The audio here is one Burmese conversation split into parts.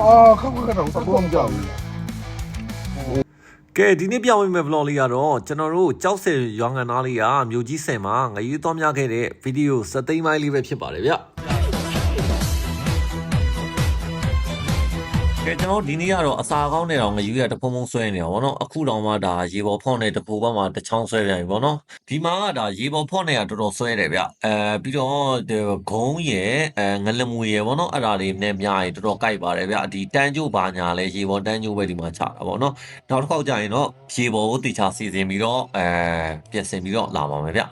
အာခက်ခက်ကတော့သဘောမကျဘူးကဲဒီနေ့ပြပေးမယ့် vlog လေးကတော့ကျွန်တော်တို့ကြောက်စင်ရွာငံသားလေးကမြို့ကြီးဆင်မှာငရေးသွားများခဲ့တဲ့ဗီဒီယိုစသိမ်းပိုင်းလေးပဲဖြစ်ပါတယ်ဗျ ကဲကျွန်တော်ဒီနေ့ကတော့အစာကောင်းနေတော့ငယူရတဖုံဖုံဆွဲနေတာဗောနော်အခုတော့မှဒါရေပေါ်ဖော့နေတပူဘက်မှာတစ်ချောင်းဆွဲပြန်ပြီဗောနော်ဒီမှာကဒါရေပေါ်ဖော့နေတာတော်တော်ဆွဲတယ်ဗျအဲပြီးတော့ဒီဂုံးရယ်အဲငလမူရယ်ဗောနော်အဲ့ဒါလေးနဲ့များရင်တော်တော်ကြိုက်ပါတယ်ဗျဒီတန်းကျိုးဘာညာလဲရေပေါ်တန်းကျိုးပဲဒီမှာချတာဗောနော်နောက်တစ်ခေါက်ကျရင်တော့ရေပေါ်ကိုတေချာစီစဉ်ပြီးတော့အဲပြင်ဆင်ပြီးတော့လာပါမယ်ဗျ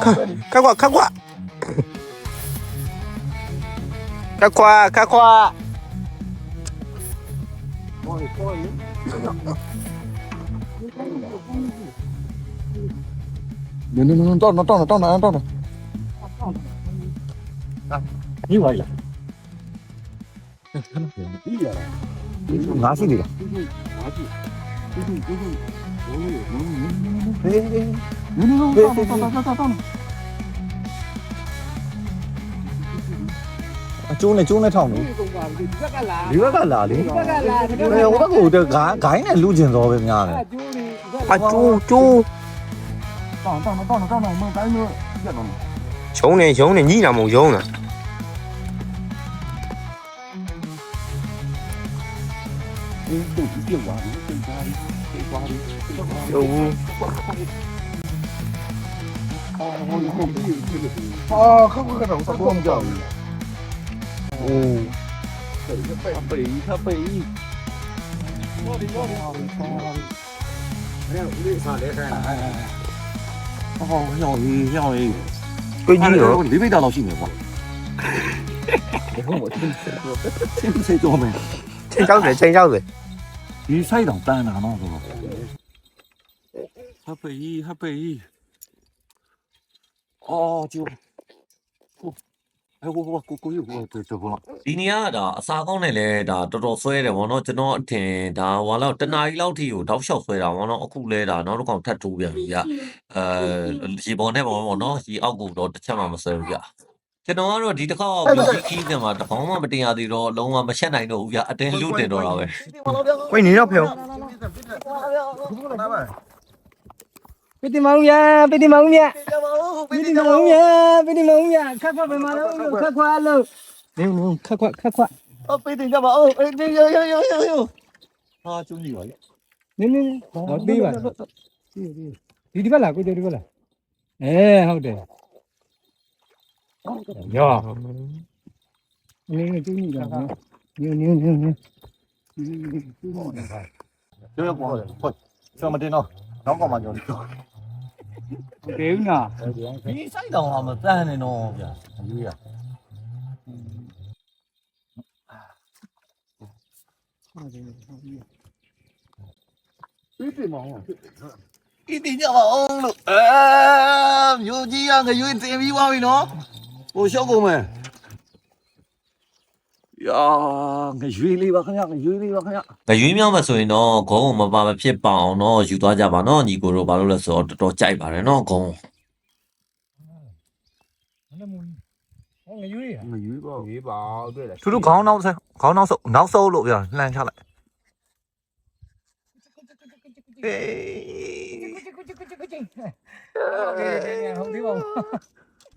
看，开挂，开挂，开挂，开挂。你你你你到哪到哪到哪到哪？你玩呀？哪去的呀？哪去？哎哎。no, no, no, no, no, no, no. အကျိုးနဲ့ကျိုးနဲ့ထောင်လို့ဒီဘက်ကလာလေဒီဘက်ကလာလေဟိုဘက်ကဟိုဂိုင်းဂိုင်းနဲ့လူကျင်တော်ပဲများတယ်အကျိုးကျိုးတောင်းတောင်းတောင်းတောင်းတောင်းမတိုင်းလို့ပြတ်တော့ရှုံးနေရှုံးနေညိတာမဟုတ်ရှုံးတာဒီတို့ပြွားဒီပြွားဒီပြွားဒီတော့ဘူး 아, 그거그공 장. 오. 他背，他背。哎呀，我这啥来着？哎哎哎！一一。你没当老新人吗？你看我真真不真装，真装备，真装备。你才当单拿那个？他背， အော်ကျိုးဟိုအဲ့ကိုကိုကိုကိုယူကိုတူတူပေါ့ဒီနေရာကဒါအစာကောင်းနဲ့လဲဒါတော်တော်ဆွဲတယ်ဗောနော်ကျွန်တော်အထင်ဒါဟွာလောက်တနာရီလောက်ထိကိုတောက်လျှောက်ဆွဲတာဗောနော်အခုလဲဒါနောက်တစ်ခေါက်ထပ်ထိုးပြန်ပြီကအဲရေပေါ်နဲ့ပေါ့ဗောနော်ရေအောက်ကိုတော့တစ်ချက်မှမဆွဲဘူးကြကျွန်တော်ကတော့ဒီတစ်ခေါက်ဘီကီးတင်မှာတပေါင်းမှမတင်ရသေးတော့လုံးဝမချက်နိုင်တော့ဘူးကြအတင်းလူတင်တော့တာပဲကိုနေတော့ဖေဟုတ် ပိတိမောင်ရပိတိမောင်ရပိတိမောင်ရပိတိမောင်ရခက်ခွက်ပဲမလာလို့ခက်ခွက်လို့နေနေခက်ခွက်ခက်ခွက်အော်ပိတိကြပါအော်ပိတိရောရောရောရောဟာကျုံးကြီးပါလေနေနေဟောသေးပါဒီဒီဘက်လားကိုကြဒီဘက်လားအဲဟုတ်တယ်ရောနေနေကျုံးကြီးပါနေနေနေနေကျုံးကြီးပါကျော်ပေါ်ဟုတ်ကျော်မတင်တော့နောက်ကောင်မှကျော်တယ် မသေးဘူးနော်ဒီဆိုင်တောင်ကမတန်းနေတော့ဗျာဒီရဟုတ်တယ်ဟုတ်ပြီဒီတင်မအောင်ဒီတင်ကြပါအောင်လို့အာမျိုးကြီးကငရွေးတင်ပြီးသွားပြီနော်ဟိုရှောက်ကုန်မယ် ယာငရွေလေးပါခင်ဗျာငရွေလေးပါခင်ဗျာငရွေမြောက်မှာဆိုရင်တော့ဂုံမပါမဖြစ်ပါအောင်တော့ယူသွားကြပါနော်ညီကိုတို့ဘာလို့လဲဆိုတော့တော်တော်ကြိုက်ပါတယ်နော်ဂုံငရွေငရွေပါငရွေပါတွေ့လားသူတို့ခေါင်းနောက်ဆက်ခေါင်းနောက်ဆုပ်နောက်ဆုပ်လို့ပြောလှန်ချလိုက်ဟေးဟုတ်တယ်ဟုတ်တယ်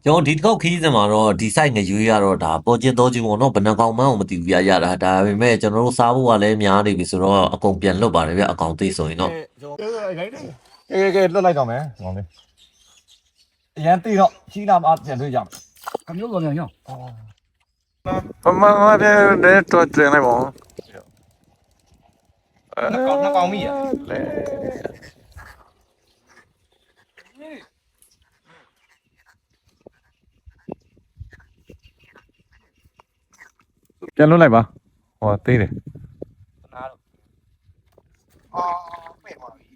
ကျွန်တော်ဒီတစ်ခေါက်ခီးစင်မှာတော့ဒီ site ငရွေးရတော့ဒါပေါ်ကျင်တော့ကြီးပေါ့နော်ဘယ်နှကောင်မှန်းကိုမသိဘူးပြရတာဒါပေမဲ့ကျွန်တော်တို့စားဖို့ကလည်းများနေပြီဆိုတော့အကုန်ပြန်လွတ်ပါတယ်ဗျအကောင်သိဆိုရင်တော့ကဲကဲလွတ်လိုက်တော့မယ်ကောင်းတယ်အရန်တိတော့ကြီးလာမှပြန်တွေ့ကြမယ်ကမျိုးလောင်ရောမမမတဲ့တဲ့တော့တင်လိုက်ပါဦးကောင်းနှကောင်းမိရ ပြန်လွတ်လိုက်ပါဟောသေးတယ်အော်ပဲ့ပါပြီ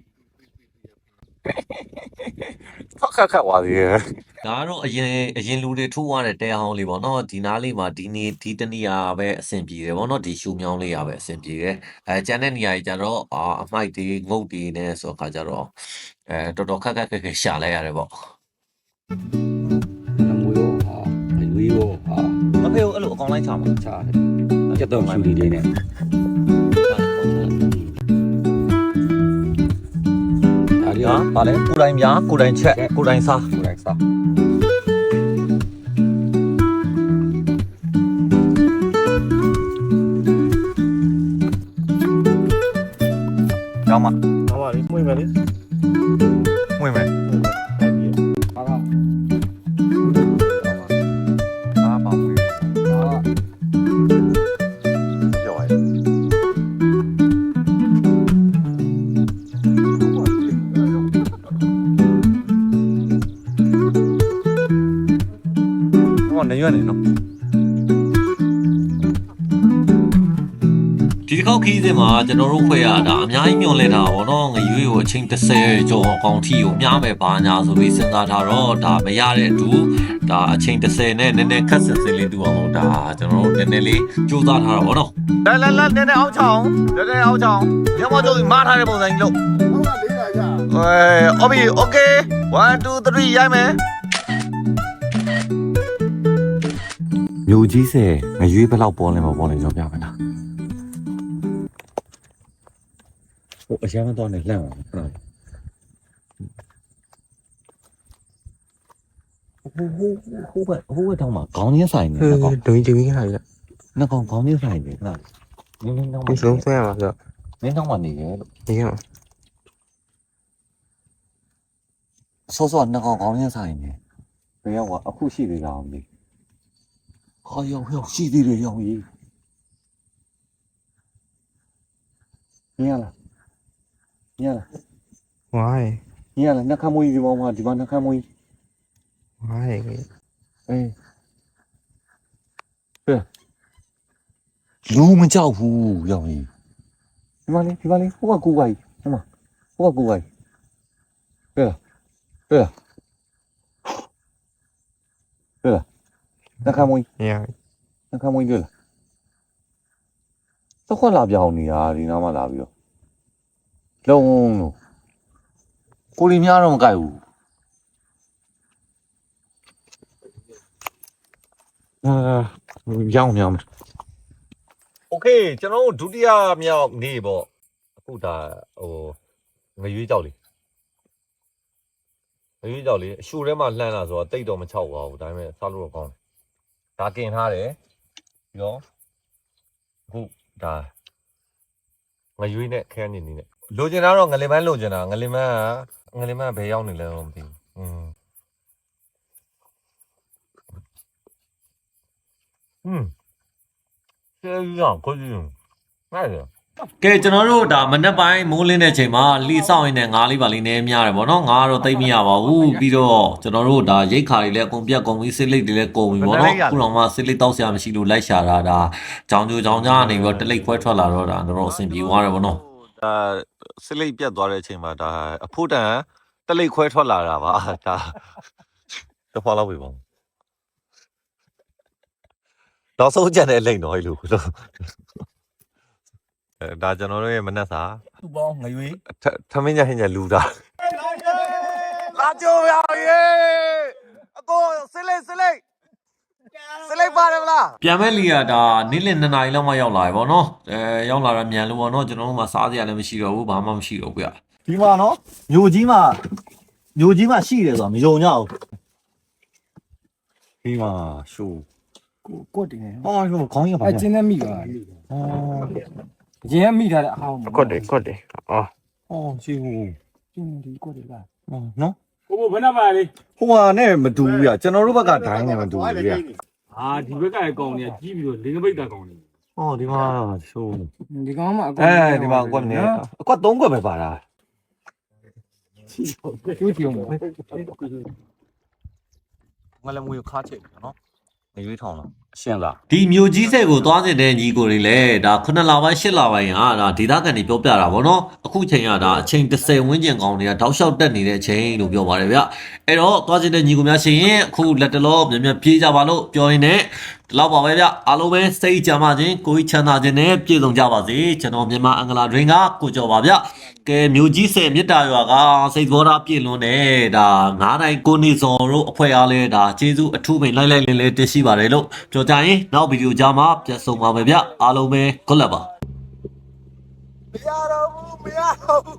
ဖက်ခက်ခက်သွားသေးရဲ့ဒါကတော့အရင်အရင်လူတွေထိုးသွားတဲ့တဲဟောင်းလေးပေါ့နော်ဒီနားလေးမှာဒီနေ့ဒီတနေရာပဲအဆင်ပြေတယ်ပေါ့နော်ဒီရှူမြောင်းလေးရပဲအဆင်ပြေတယ်အဲကျန်တဲ့နေရာကြီးကျတော့အာအမိုက်တွေငုတ်တွေနဲ့ဆိုတော့ခါကျတော့အဲတော်တော်ခက်ခက်ခက်ခက်ရှာလိုက်ရတယ်ပေါ့မွေးရောဟာအရွေးရောဟာမဖေအဲ့လိုအကောင်လိုက်ချမှာချာတယ် ကျက်တော့ရှူလေးလေးနဲ့ဒါရီဟာဟာဗာလဲကိုယ်တိုင်များကိုယ်တိုင်ချက်ကိုယ်တိုင်စားကိုယ်တိုင်စား ဟောနေရွနေနော်ဒီတစ်ခေါက်ခီးစဉ်မှာကျွန်တော်တို့ဖွဲ့ရတာအများကြီးညွန်လဲတာပေါ့နော်ငရွေးကိုအချိန်30ကျော်အကောင်ထီကိုများမယ်ပါညာဆိုပြီးစဉ်းစားထားတော့ဒါမရတဲ့အတူဒါအချိန်30နဲ့နည်းနည်းခက်ဆင်စင်လေးတူအောင်လို့ဒါကျွန်တော်တို့နည်းနည်းလေးကြိုးစားထားတာပေါ့နော်လာလာလာနည်းနည်းအောင်ချောင်းနည်းနည်းအောင်ချောင်းညမတို့မားထားတဲ့ပုံစံကြီးလို့ ဟုတ်လားလေးလာရ အဲအော်ဘီโอเค1 2 3ရိုက်မယ် မြို့ကြီးဆယ်ငရွေးဘယ်လောက်ပေါ်လဲမပေါ်လဲကျွန်တော်ပြမယ်လားဟိုအရမ်းမတော့နဲ့လန့်အောင်ခဏဟိုဟိုဟိုဘက်ဟိုဘက်တောင်မှာခေါင်းရင်းဆိုင်နေတော့ဒုံကြီးကြီးဟာလေနှကောင်ခေါင်းရင်းဆိုင်နေခဏနင်းနင်းတော့ဒီဆုံးဆွဲရမှာဆိုနင်းတော့မှနေရလို့ဒီကစောစောနှကောင်ခေါင်းရင်းဆိုင်နေဘယ်ရောက်အခုရှိသေးလားမသိ ဟာရောက်ရောက်ရှိသေးတယ်ရောက်ကြီးညလားညလားဝိုင်းညလားနှခမ်းမွေးဒီပေါ်မှာဒီမှာနှခမ်းမွေးဝိုင်းအေးဟဲ့လူမကြောက်ဘူးရောက်ရင်ဒီမလေးဒီမလေးဟိုကကူပါကြီးဟိုမှာဟိုကကူပါကြီးဟဲ့ဟဲ့ဟဲ့ နှခမ်းမွေး ရ နှခမ်းမွေးတွေ့လားသခွက်လာပြောင်းနေတာဒီနားမှာလာပြီးတော့လုံးလို့ကိုလီများတော့မကြိုက်ဘူးအာရောင်းမြောင်း โอเคကျွန်တော်တို့ဒုတိယမြောက်နေ့ပေါ့အခုဒါဟိုငရွေးကြောက်လေးငရွေးကြောက်လေးအရှူထဲမှာလှမ်းလာဆိုတော့တိတ်တော့မချောက်ပါဘူးဒါပေမဲ့စားလို့တော့ကောင်းတယ် ဒါกินထားတယ်ပြီးတော့အခုဒါငရွေးနဲ့ခဲနေနေနဲ့လိုချင်တာတော့ငလင်ပန်းလိုချင်တာငလင်ပန်းကငလင်ပန်းကဘယ်ရောက်နေလဲတော့မသိဘူးอืมอืม ကျေးဇူးအောင်ကိုကြီးနိုင်တယ် ကဲကျွန်တော်တို့ဒါမနက်ပိုင်းမိုးလင်းတဲ့ချိန်မှာလီဆောင်ရင်လည်းငါးလေးပါလေးနည်းများတယ်ဗောနော်ငါကတော့သိပ်မရပါဘူးပြီးတော့ကျွန်တော်တို့ဒါရိတ်ခါတွေလည်းအကုန်ပြတ်ကုန်ပြီးစစ်လိတ်တွေလည်းကုန်ပြီဗောနော်ခုတော့မှစစ်လိတ်တောက်ဆရာမရှိလို့လိုက်ရှာတာဒါကြောင်ကြိုကြောင်ကြားနေပြီးတော့တလိတ်ခွဲထွက်လာတော့ဒါတော့အဆင်ပြေသွားတယ်ဗောနော်ဒါစစ်လိတ်ပြတ်သွားတဲ့အချိန်မှာဒါအဖို့တန်တလိတ်ခွဲထွက်လာတာပါဒါတော့ဖောက်လောက်ပြီဗောတော့ဆုံးကြတဲ့လိမ့်တော့ဟဲ့လို့အဲ ဒါကျွန်တော်တို့ရဲ့မနက်စာသူ့ပေါင်းငရွေးထထမင်းကြဟင်းကြလူတာလာကြိုရရေအကိုစလိတ်စလိတ်စလိတ်ပါတယ်မလားပြန်မဲ့လီကဒါနေ့လယ်2နာရီလောက်မှရောက်လာပြီဗောနော်အဲရောက်လာတော့မြန်လို့ဗောနော်ကျွန်တော်တို့မှစားစရာလည်းမရှိတော့ဘူးဘာမှမရှိတော့ဘူးဗျဒီမှာနော်မြို့ကြီးမှာမြို့ကြီးမှာရှိတယ်ဆိုတာမယုံကြဘူးဒီမှာရှိုးကိုကွတ်တယ်ဟောရှိုးခေါင်းရပါအဗျာချင်းနဲ့မိသွားတယ်ဟောအ ချင်းကမိထားတဲ့အဟောင်းကွတ်တယ်ကွတ်တယ်အော်ဟောရှိဘူးကျင်းဒီကွတ်တယ်လားနော်ကိုဘဘယ်နှပါလဲဟိုဟာနဲ့မတူဘူးဗျကျွန်တော်တို့ဘက်ကဒိုင်းနဲ့မတူဘူးဗျအာဒီဘက်ကလည်းကောင်းနေကြီးပြီးတော့လင်းကပိတ်တာကောင်းနေဟောဒီမှာရှိုးဒီကောင်မှအအဲဒီမှာကွက်နေအကွက်၃ကွက်ပဲပါတာကျိုးချင်အောင်ငလမွေခါချိတ်နော်ငရွေးထောင်းလား ရှင်းလားဒီမျိုးကြီးဆဲကိုသွားနေတဲ့ညီကိုတွေလည်းဒါ9လပိုင်း10လပိုင်းဟာဒါဒေသခံတွေပြောပြတာဗောနော်အခုချိန်ကဒါအချိန်30ဝန်းကျင်ကောင်းတွေကတောက်လျှောက်တက်နေတဲ့အချိန်လို့ပြောပါတယ်ဗျအဲ့တော့သွားနေတဲ့ညီကိုများရှင်ရင်အခုလက်တလောမြန်မြန်ပြေးကြပါလို့ပြောရင်းနဲ့ဒီလောက်ပါပဲဗျအားလုံးပဲစိတ်ကြမ်းပါခြင်းကိုယ်ချမ်းသာခြင်းနဲ့ပြည့်စုံကြပါစေကျွန်တော်မြန်မာအင်္ဂလာတွင်ကကိုကျော်ပါဗျကဲမျိုးကြီးဆဲမြစ်တာရွာကစိတ်ဘောဓာပြည့်လွန်းတဲ့ဒါ9နိုင်ကိုနေစော်တို့အဖွဲ့အားလဲဒါကျေးဇူးအထူးပင်လိုက်လိုက်လင်းလေးတင်ရှိပါတယ်လို့ပြောကြရင်နောက်ဗီဒီယိုကြားမှာပြန်ဆုံပါမယ်ဗျအားလုံးပဲ good luck ပါမရတော့ဘူးမရတော့ဘူး